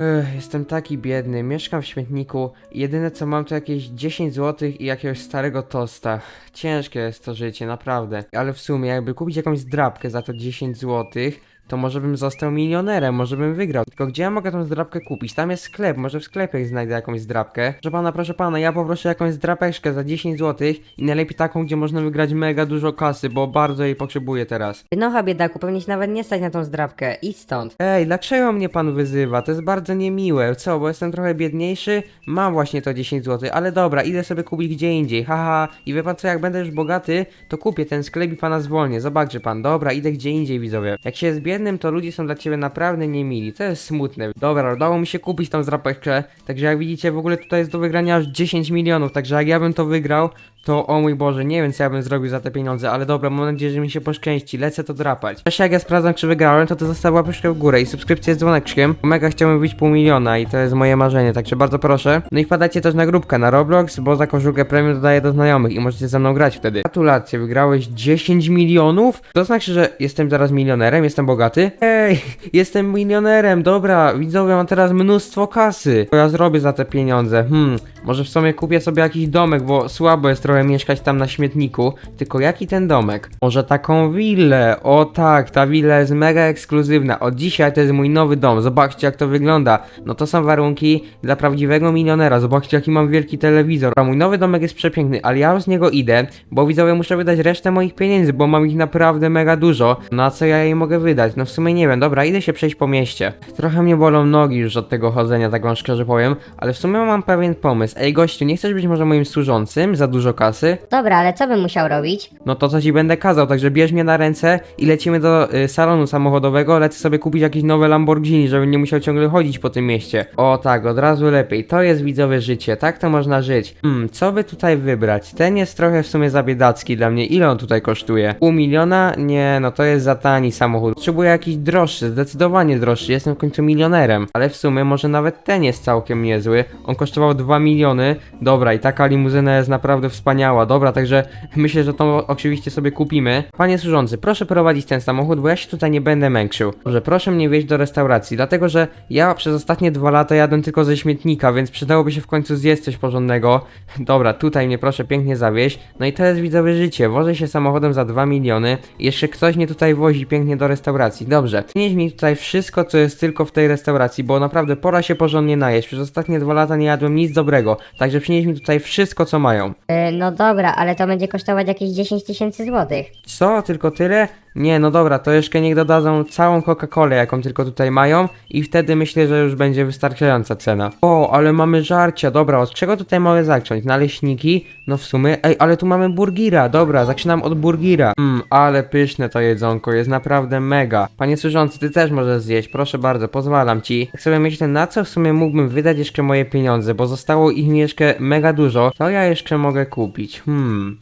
Ech, jestem taki biedny, mieszkam w śmietniku i jedyne co mam to jakieś 10 zł i jakiegoś starego tosta. Ciężkie jest to życie, naprawdę. Ale w sumie jakby kupić jakąś zdrabkę za to 10 zł, to może bym został milionerem, może bym wygrał. Tylko gdzie ja mogę tą zdrabkę kupić? Tam jest sklep, może w sklepie znajdę jakąś zdrabkę. Proszę pana, proszę pana, ja poproszę jakąś zdrapeczkę za 10 zł i najlepiej taką, gdzie można wygrać mega dużo kasy, bo bardzo jej potrzebuję teraz. Nocha biedaku, pewnie się nawet nie stać na tą zdrabkę. Idź stąd. Ej, dlaczego mnie pan wyzywa? To jest bardzo niemiłe. Co, bo jestem trochę biedniejszy? Mam właśnie to 10 zł, ale dobra, idę sobie kupić gdzie indziej. Haha, i wie pan co, jak będę już bogaty, to kupię ten sklep i pana zwolnię. Zobaczy pan, dobra, idę gdzie indziej, widzowie. Jak się jest biednym, to ludzie są dla ciebie naprawdę niemili. To jest smutne. Dobra, udało mi się kupić tą zdrapeczkę, także jak widzicie, w ogóle tutaj jest do wygrania aż 10 milionów, także jak ja bym to wygrał, to o mój Boże, nie wiem co ja bym zrobił za te pieniądze, ale dobra, mam nadzieję, że mi się poszczęści, lecę to drapać. Też jak ja sprawdzam, czy wygrałem, to to zostaw łapeczkę w górę i subskrypcję z dzwoneczkiem. Mega chciałbym być pół miliona i to jest moje marzenie, także bardzo proszę. No i wpadajcie też na grupkę na Roblox, bo za koszulkę premium dodaję do znajomych i możecie ze mną grać wtedy. Gratulacje, wygrałeś 10 milionów? To znaczy, że jestem teraz milionerem, jestem bogaty? Ej, jestem milionerem, dobra, widzowie, mam teraz mnóstwo kasy. Co ja zrobię za te pieniądze? Hmm, może w sumie kupię sobie jakiś domek, bo słabo jest trochę mieszkać tam na śmietniku. Tylko jaki ten domek? Może taką willę? O tak, ta willa jest mega ekskluzywna. Od dzisiaj to jest mój nowy dom. Zobaczcie jak to wygląda. No to są warunki dla prawdziwego milionera. Zobaczcie jaki mam wielki telewizor. A mój nowy domek jest przepiękny, ale ja już z niego idę, bo widzowie muszę wydać resztę moich pieniędzy, bo mam ich naprawdę mega dużo. No a co ja jej mogę wydać? No w sumie nie wiem. Dobra, idę się przejść po mieście. Trochę mnie bolą nogi już od tego chodzenia, tak wam szczerze powiem, ale w sumie mam pewien pomysł. Ej gościu, nie chcesz być może moim służącym za dużo kasy? Dobra, ale co bym musiał robić? No to co ci będę kazał, także bierz mnie na ręce i lecimy do y, salonu samochodowego, lecę sobie kupić jakieś nowe Lamborghini, żebym nie musiał ciągle chodzić po tym mieście. O tak, od razu lepiej, to jest widzowe życie, tak to można żyć. Hmm, co by tutaj wybrać? Ten jest trochę w sumie za biedacki dla mnie, ile on tutaj kosztuje? Pół miliona? Nie, no to jest za tani samochód. Potrzebuję jakiś droższy, zdecydowanie droższy, jestem w końcu milionerem. Ale w sumie może nawet ten jest całkiem niezły, on kosztował 2 miliony. Dobra, i taka limuzyna jest naprawdę wspaniała, dobra, także myślę, że to oczywiście sobie kupimy. Panie służący, proszę prowadzić ten samochód, bo ja się tutaj nie będę męczył. Dobrze, proszę mnie wieźć do restauracji, dlatego że ja przez ostatnie dwa lata jadę tylko ze śmietnika, więc przydałoby się w końcu zjeść coś porządnego. Dobra, tutaj mnie proszę pięknie zawieźć. No i to jest widzowe życie, wożę się samochodem za 2 miliony jeszcze ktoś mnie tutaj wozi pięknie do restauracji. Dobrze, przynieś mi tutaj wszystko, co jest tylko w tej restauracji, bo naprawdę pora się porządnie najeść. Przez ostatnie dwa lata nie jadłem nic dobrego, także przynieś mi tutaj wszystko, co mają. Yy, no dobra, ale to będzie kosztować jakieś 10 tysięcy złotych. Co? Tylko tyle? Nie, no dobra, to jeszcze niech dodadzą całą Coca-Colę, jaką tylko tutaj mają i wtedy myślę, że już będzie wystarczająca cena. O, ale mamy żarcia, dobra, od czego tutaj mamy zacząć? Naleśniki? No w sumie, ej, ale tu mamy burgira, dobra, zaczynam od burgira. Mmm, ale pyszne to jedzonko, jest naprawdę mega. Panie służący, ty też możesz zjeść, proszę bardzo, pozwalam ci. Jak sobie myślę, na co w sumie mógłbym wydać jeszcze moje pieniądze, bo zostało ich jeszcze mega dużo, to ja jeszcze mogę kupić, hmm...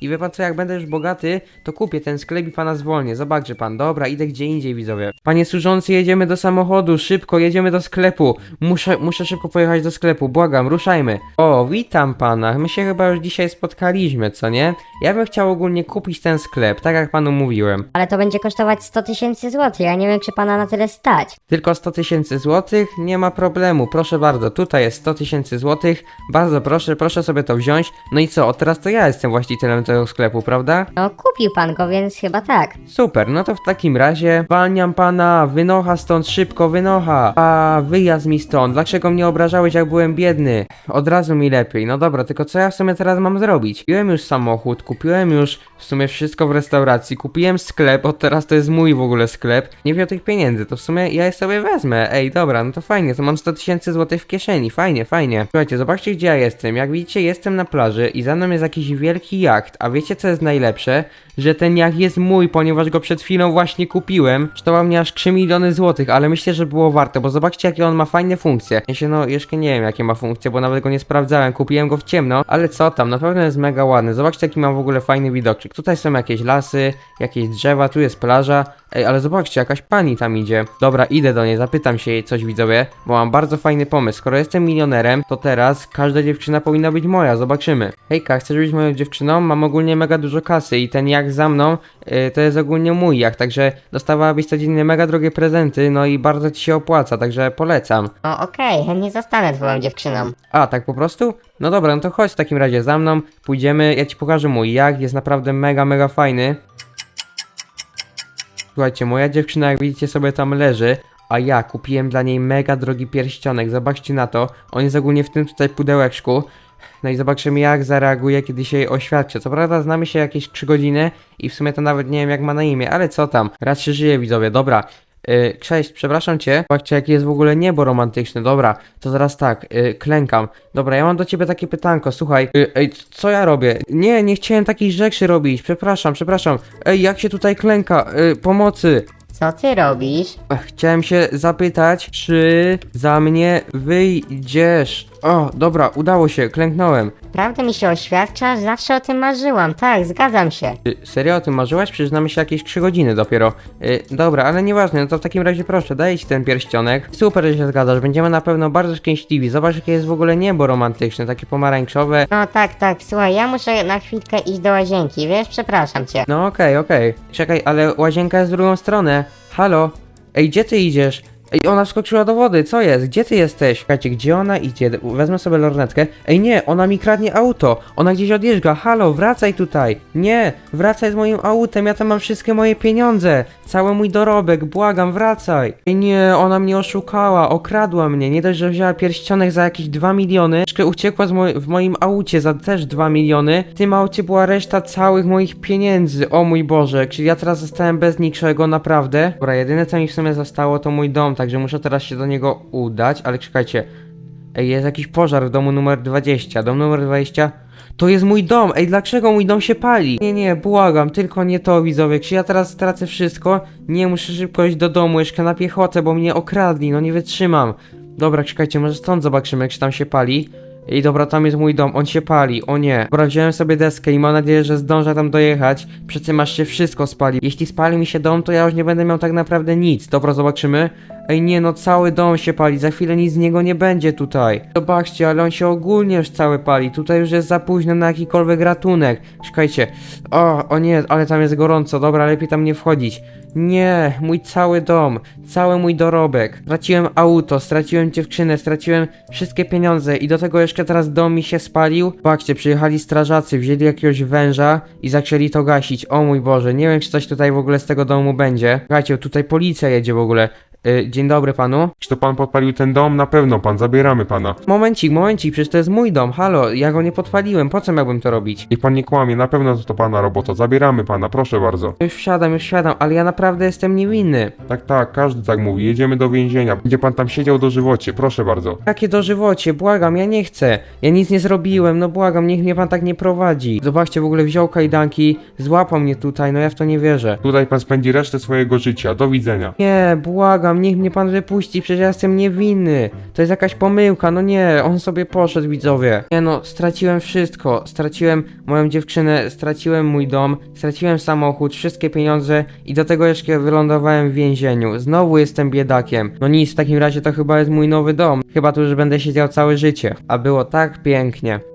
I wie pan co, jak będę już bogaty, to kupię ten sklep i pana zwolnię. Zobaczy pan. Dobra, idę gdzie indziej, widzowie. Panie służący, jedziemy do samochodu. Szybko, jedziemy do sklepu. Muszę, muszę szybko pojechać do sklepu. Błagam, ruszajmy. O, witam pana. My się chyba już dzisiaj spotkaliśmy, co nie? Ja bym chciał ogólnie kupić ten sklep, tak jak panu mówiłem. Ale to będzie kosztować 100 tysięcy złotych, ja nie wiem czy pana na tyle stać. Tylko 100 tysięcy złotych? Nie ma problemu, proszę bardzo, tutaj jest 100 tysięcy złotych, bardzo proszę, proszę sobie to wziąć. No i co, od teraz to ja jestem właścicielem tego sklepu, prawda? No kupił pan go, więc chyba tak. Super, no to w takim razie zwalniam pana, wynocha stąd szybko, wynocha. A wyjazd mi stąd, dlaczego mnie obrażałeś jak byłem biedny? Od razu mi lepiej, no dobra, tylko co ja w sumie teraz mam zrobić? Kupiłem już samochód, kupiłem już w sumie wszystko w restauracji, kupiłem sklep, od teraz to jest mój w ogóle sklep. Nie wiem o tych pieniędzy, to w sumie ja je sobie wezmę. Ej, dobra, no to fajnie, to mam 100 tysięcy złotych w kieszeni, fajnie, fajnie. Słuchajcie, zobaczcie gdzie ja jestem. Jak widzicie, jestem na plaży i za mną jest jakiś wielki jacht, a wiecie co jest najlepsze? Że ten jacht jest mój, ponieważ go przed chwilą właśnie kupiłem. Kosztował mnie aż 3 miliony złotych, ale myślę, że było warte, bo zobaczcie jakie on ma fajne funkcje. Ja się no, jeszcze nie wiem jakie ma funkcje, bo nawet go nie sprawdzałem, kupiłem go w ciemno, ale co tam, na pewno jest mega ładny. Zobaczcie jaki mam w ogóle fajny widoczek. Tutaj są jakieś lasy, jakieś drzewa, tu jest plaża. Ej, ale zobaczcie, jakaś pani tam idzie. Dobra, idę do niej, zapytam się jej coś widzowie, bo mam bardzo fajny pomysł. Skoro jestem milionerem, to teraz każda dziewczyna powinna być moja, zobaczymy. Hejka, chcesz być moją dziewczyną? Mam ogólnie mega dużo kasy i ten jak jak za mną, y, to jest ogólnie mój jak, także dostawałabyś codziennie mega drogie prezenty, no i bardzo ci się opłaca, także polecam. O, okej, chętnie zostanę twoją dziewczyną. A, tak po prostu? No dobra, no to chodź w takim razie za mną, pójdziemy, ja ci pokażę mój jak, jest naprawdę mega, mega fajny. Słuchajcie, moja dziewczyna, jak widzicie, sobie tam leży, a ja kupiłem dla niej mega drogi pierścionek, zobaczcie na to, on jest ogólnie w tym tutaj pudełeczku. No i zobaczymy jak zareaguje, kiedy się jej oświadczę. Co prawda znamy się jakieś 3 godziny i w sumie to nawet nie wiem jak ma na imię, ale co tam, raz się żyje widzowie, dobra. Yy, cześć, przepraszam cię. Zobaczcie, jakie jest w ogóle niebo romantyczne. Dobra, to zaraz tak, yy, klękam. Dobra, ja mam do ciebie takie pytanko, słuchaj. Yy, ej, co ja robię? Nie, nie chciałem takich rzeczy robić. Przepraszam, przepraszam. Ej, jak się tutaj klęka? Yy, pomocy. Co ty robisz? Chciałem się zapytać, czy za mnie wyjdziesz? O, dobra, udało się, klęknąłem. Prawda mi się oświadczasz? Zawsze o tym marzyłam. Tak, zgadzam się. Y, Serio o tym marzyłaś? Przecież znamy się jakieś 3 godziny dopiero. Y, dobra, ale nieważne, no to w takim razie proszę, daję ci ten pierścionek. Super, że się zgadzasz, będziemy na pewno bardzo szczęśliwi. Zobacz, jakie jest w ogóle niebo romantyczne, takie pomarańczowe. No tak, tak, słuchaj, ja muszę na chwilkę iść do łazienki, wiesz? Przepraszam cię. No okej, okej. Czekaj, ale łazienka jest w drugą stronę. Halo? Ej, gdzie ty idziesz? Ej, ona wskoczyła do wody, co jest? Gdzie ty jesteś? Czekajcie, gdzie ona idzie? Wezmę sobie lornetkę. Ej, nie, ona mi kradnie auto. Ona gdzieś odjeżdża. Halo, wracaj tutaj. Nie, wracaj z moim autem, ja tam mam wszystkie moje pieniądze. Cały mój dorobek, błagam, wracaj. Ej, nie, ona mnie oszukała, okradła mnie. Nie dość, że wzięła pierścionek za jakieś 2 miliony, jeszcze uciekła moj- w moim aucie za też 2 miliony. W tym aucie była reszta całych moich pieniędzy. O mój Boże, czyli ja teraz zostałem bez niczego, naprawdę. Dobra, jedyne co mi w sumie zostało to mój dom, także muszę teraz się do niego udać, ale czekajcie. Ej, jest jakiś pożar w domu numer 20. Dom numer 20? To jest mój dom! Ej, dlaczego mój dom się pali? Nie, nie, błagam, tylko nie to, widzowie. Czy ja teraz stracę wszystko? Nie, muszę szybko iść do domu, jeszcze na piechotę, bo mnie okradli, no nie wytrzymam. Dobra, czekajcie, może stąd zobaczymy, jak się tam się pali. Ej, dobra, tam jest mój dom, on się pali, o nie. Dobra, wziąłem sobie deskę i mam nadzieję, że zdążę tam dojechać. Przecież aż się wszystko spali. Jeśli spali mi się dom, to ja już nie będę miał tak naprawdę nic. Dobra, zobaczymy. Ej, nie, no cały dom się pali, za chwilę nic z niego nie będzie tutaj. Zobaczcie, ale on się ogólnie już cały pali. Tutaj już jest za późno na jakikolwiek ratunek. Czekajcie. O, o nie, ale tam jest gorąco, dobra, lepiej tam nie wchodzić. Nie, mój cały dom, cały mój dorobek. Straciłem auto, straciłem dziewczynę, straciłem wszystkie pieniądze i do tego jeszcze teraz dom mi się spalił. Patrzcie, przyjechali strażacy, wzięli jakiegoś węża i zaczęli to gasić. O mój Boże, nie wiem czy coś tutaj w ogóle z tego domu będzie. Słuchajcie, tutaj policja jedzie w ogóle. Y, dzień dobry panu. Czy to pan podpalił ten dom? Na pewno pan, zabieramy pana. Momencik, momencik, przecież to jest mój dom, halo, ja go nie podpaliłem, po co miałbym to robić? Niech pan nie kłamie, na pewno to pana robota, zabieramy pana, proszę bardzo. Już wsiadam, już wsiadam, ale ja naprawdę jestem niewinny. Tak, tak, każdy tak mówi, jedziemy do więzienia, będzie pan tam siedział do żywocie, proszę bardzo. Jakie dożywocie, błagam, ja nie chcę. Ja nic nie zrobiłem, no błagam, niech mnie pan tak nie prowadzi. Zobaczcie, w ogóle wziął kajdanki, złapał mnie tutaj, no ja w to nie wierzę. Tutaj pan spędzi resztę swojego życia, do widzenia. Nie, niech mnie pan wypuści, przecież ja jestem niewinny. To jest jakaś pomyłka, no nie, on sobie poszedł, widzowie. Nie no, straciłem wszystko. Straciłem moją dziewczynę, straciłem mój dom, straciłem samochód, wszystkie pieniądze i do tego jeszcze wylądowałem w więzieniu. Znowu jestem biedakiem. No nic, w takim razie to chyba jest mój nowy dom. Chyba tu już będę siedział całe życie. A było tak pięknie.